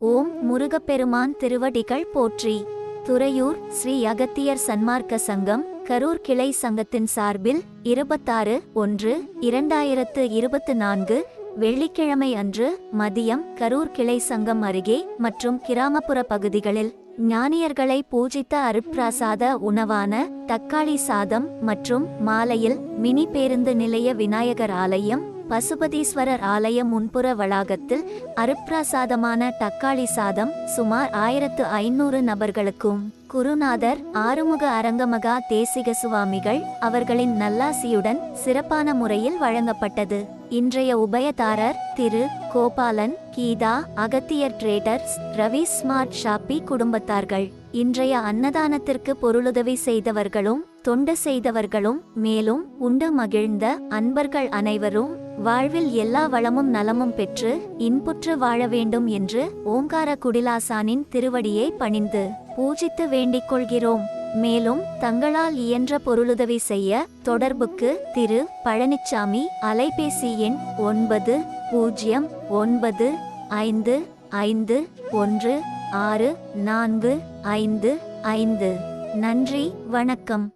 ஓம் முருகப்பெருமான் திருவடிகள் போற்றி. துறையூர் ஸ்ரீ அகத்தியர் சன்மார்க்க சங்கம் கரூர் கிளை சங்கத்தின் சார்பில் இருபத்தாறு ஒன்று இரண்டாயிரத்து இருபத்து நான்கு வெள்ளிக்கிழமை அன்று மதியம் கரூர் கிளை சங்கம் அருகே மற்றும் கிராமப்புற பகுதிகளில் ஞானியர்களை பூஜித்த அருட்பிரசாத உணவான தக்காளி சாதம் மற்றும் மாலையில் மினி பேருந்து நிலைய விநாயகர் ஆலயம் பசுபதீஸ்வரர் ஆலய முன்புற வளாகத்தில் அருப்பிரசாதமான தக்காளி சாதம் சுமார் ஆயிரத்து ஐநூறு நபர்களுக்கும் குருநாதர் ஆறுமுக அரங்கமகா தேசிக சுவாமிகள் அவர்களின் நல்லாசியுடன் சிறப்பான முறையில் வழங்கப்பட்டது. இன்றைய உபயதாரர் Thiru Gopalan Geetha Agathiyar traders Ravi smart shoppy குடும்பத்தார்கள். இன்றைய அன்னதானத்திற்கு பொருளுதவி செய்தவர்களும் தொண்டு செய்தவர்களும் மேலும் உண்டு மகிழ்ந்த அன்பர்கள் அனைவரும் வாழ்வில் எல்லா வளமும் நலமும் பெற்று இன்புற்று வாழ வேண்டும் என்று ஓங்கார குடிலாசானின் திருவடியை பணிந்து பூஜித்து வேண்டிக் கொள்கிறோம். மேலும் தங்களால் இயன்ற பொருளுதவி செய்ய தொடர்புக்கு திரு பழனிச்சாமி அலைபேசி எண் ஒன்பது பூஜ்ஜியம் ஒன்பது ஐந்து ஐந்து ஒன்று ஆறு நான்கு ஐந்து ஐந்து. நன்றி வணக்கம்.